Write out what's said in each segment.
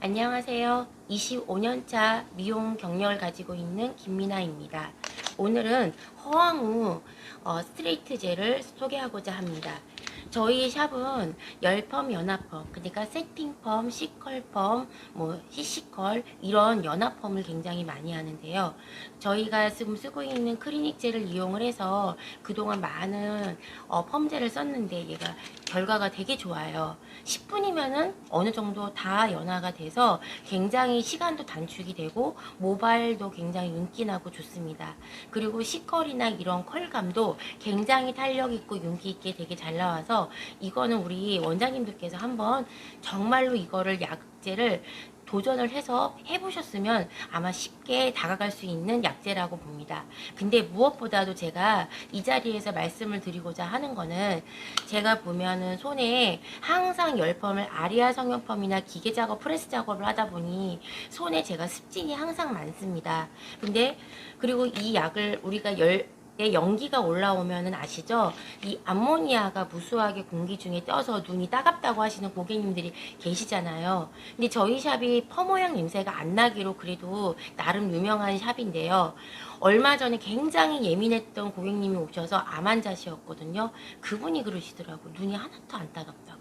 안녕하세요. 25년차 미용 경력을 가지고 있는 김민아입니다. 오늘은 허황우 어, 스트레이트 젤을 소개하고자 합니다. 저희 샵은 열펌, 연합펌, 그러니까 세팅펌, C컬펌, 뭐 CC컬 이런 연합펌을 굉장히 많이 하는데요. 저희가 지금 쓰고 있는 클리닉 젤을 이용을 해서 그동안 많은 어, 펌젤을 썼는데 얘가 결과가 되게 좋아요. 10분이면은 어느 정도 다 연화가 돼서 굉장히 시간도 단축이 되고 모발도 굉장히 윤기나고 좋습니다. 그리고 C컬이나 이런 컬감도 굉장히 탄력 있고 윤기 있게 되게 잘 나와서 이거는 우리 원장님들께서 한번 정말로 이거를 약제를 도전을 해서 해보셨으면 아마 쉽게 다가갈 수 있는 약제라고 봅니다. 근데 무엇보다도 제가 이 자리에서 말씀을 드리고자 하는 거는 제가 보면은 손에 항상 열펌을 아리아 성형펌이나 기계 작업, 프레스 작업을 하다 보니 손에 제가 습진이 항상 많습니다. 근데 그리고 이 약을 우리가 열에 연기가 올라오면은 아시죠? 이 암모니아가 무수하게 공기 중에 떠서 눈이 따갑다고 하시는 고객님들이 계시잖아요. 근데 저희 샵이 퍼모양 냄새가 안 나기로 그래도 나름 유명한 샵인데요. 얼마 전에 굉장히 예민했던 고객님이 오셔서 암 환자시였거든요. 그분이 그러시더라고. 눈이 하나도 안 따갑다고.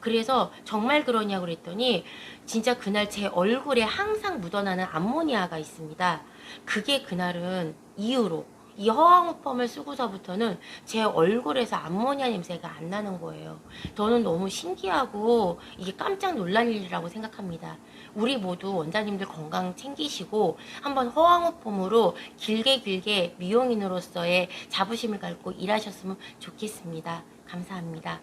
그래서 정말 그러냐고 그랬더니 진짜 그날 제 얼굴에 항상 묻어나는 암모니아가 있습니다. 그게 그날은 이후로 이 허황우펌을 쓰고서부터는 제 얼굴에서 암모니아 냄새가 안 나는 거예요. 저는 너무 신기하고 이게 깜짝 놀랄 일이라고 생각합니다. 우리 모두 원장님들 건강 챙기시고 한번 허황우펌으로 길게 길게 미용인으로서의 자부심을 갖고 일하셨으면 좋겠습니다. 감사합니다.